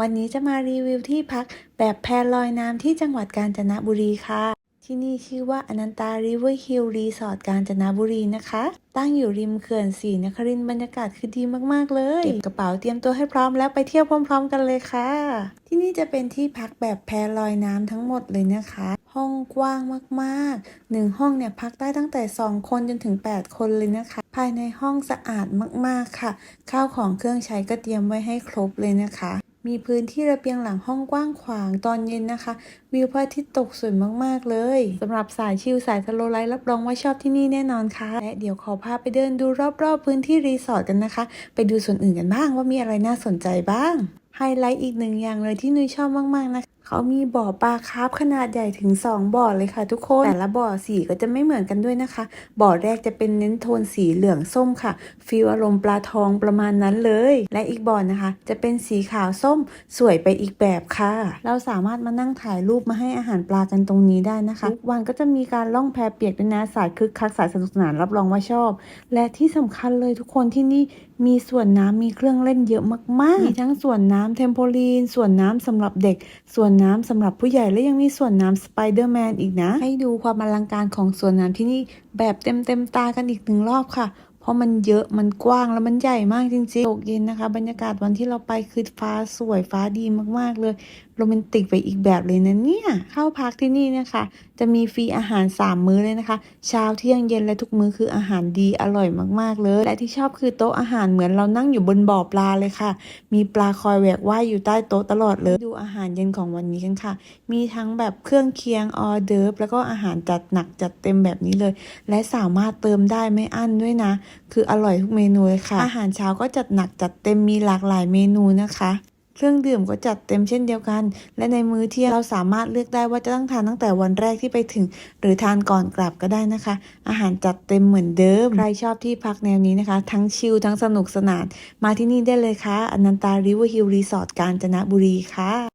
วันนี้จะมารีวิวที่พักแบบแพลอยน้ำที่จังหวัดกาญจนบุรีค่ะ ที่นี่ชื่อว่าอนันตาริเวอร์ฮิลรีสอร์ทกาญจนบุรีนะคะ ตั้งอยู่ริมเขื่อนศรีนครินทร์บรรยากาศคือดีมากๆเลยเก็บกระเป๋าเตรียมตัวให้พร้อมแล้วไปเที่ยวพร้อม ๆ กันเลยค่ะ ที่นี่จะเป็นที่พักแบบแพลอยน้ำทั้งหมดเลยนะคะห้องกว้างมากๆ หนึ่งห้องเนี่ยพักได้ตั้งแต่ 2 คนจนถึง 8 คนเลยนะคะ ภายในห้องสะอาดมากๆค่ะ ข้าวของเครื่องใช้ก็เตรียมไว้ให้ครบเลยนะคะ มีพื้นที่ระเบียงหลังห้องกว้างขวางตอนเย็นนะคะ วิวพระอาทิตย์ตกสวยมากๆ เลยสำหรับสายชิลสายสโลไลท์รับรองว่าชอบที่นี่แน่นอนค่ะและเดี๋ยวขอพาไปเดินดูรอบๆ พื้นที่รีสอร์ทกันนะคะ ไปดูส่วนอื่นกันบ้างว่ามีอะไรน่าสนใจบ้างไฮไลท์อีกหนึ่งอย่างเลยที่นุ้ยชอบมากๆนะคะ เขามีบ่อปลาคาร์ฟขนาดใหญ่ถึง 2 บ่อเลยค่ะทุกคน แต่ละบ่อสีก็จะไม่เหมือนกันด้วยนะคะ บ่อแรกจะเป็นเน้นโทนสีเหลืองส้มค่ะฟีลอารมณ์ปลาทองประมาณนั้นเลย และอีกบ่อนะคะ จะเป็นสีขาวส้มสวยไปอีกแบบค่ะ เราสามารถมานั่งถ่ายรูปมาให้อาหารปลากันตรงนี้ได้นะคะทุกวันก็จะมีการล่องแพเปียกด้วยนะสายคึกคักสายสนุกสนานรับรองว่าชอบ และที่สำคัญเลยทุกคนที่นี่ มีส่วนน้ำมีเครื่องเล่นเยอะมากๆ มีทั้งส่วนน้ำเทมโพลีน ส่วนน้ำสำหรับเด็ก ส่วนน้ำสำหรับผู้ใหญ่และยังมีส่วนน้ำสไปเดอร์แมนอีกนะ ให้ดูความอลังการของส่วนน้ำที่นี่แบบเต็มเต็มๆตากันอีกหนึ่งรอบค่ะ เพราะมันเยอะมันกว้างแล้วมันใหญ่มากจริงๆตกเย็นนะคะ บรรยากาศวันที่เราไปคือฟ้าสวยฟ้าดีมากๆเลย โรแมนติกไปอีกแบบเลยนะเนี่ย เข้าพักที่นี่นะคะ จะมีฟรีอาหาร 3 มื้อเลยนะคะ เช้าเที่ยงเย็นและทุกมื้อคืออาหารดีอร่อยมากๆ เลย และที่ชอบคือโต๊ะอาหารเหมือนเรานั่งอยู่บนบ่อปลาเลยค่ะ มีปลาคอยแหวกว่ายอยู่ใต้โต๊ะตลอดเลย ดูอาหารเย็นของวันนี้กันค่ะ มีทั้งแบบเครื่องเคียงออเดิร์ฟแล้วก็อาหารจัดหนักจัดเต็มแบบนี้เลย และสามารถเติมได้ไม่อั้นด้วยนะ คืออร่อยทุกเมนูเลยค่ะ อาหารเช้าก็จัดหนักจัดเต็มมีหลากหลายเมนูนะคะ เครื่องดื่มก็จัดเต็มเช่นเดียวกัน และในมื้อเที่ยงเราสามารถเลือกได้ว่าจะต้องทานตั้งแต่วันแรกที่ไปถึง หรือทานก่อนกลับก็ได้นะคะ อาหารจัดเต็มเหมือนเดิม ใครชอบที่พักแนวนี้นะคะ ทั้งชิลทั้งสนุกสนาน มาที่นี่ได้เลยค่ะอนันตาริเวอร์ฮิลรีสอร์ทกาญจนบุรีค่ะ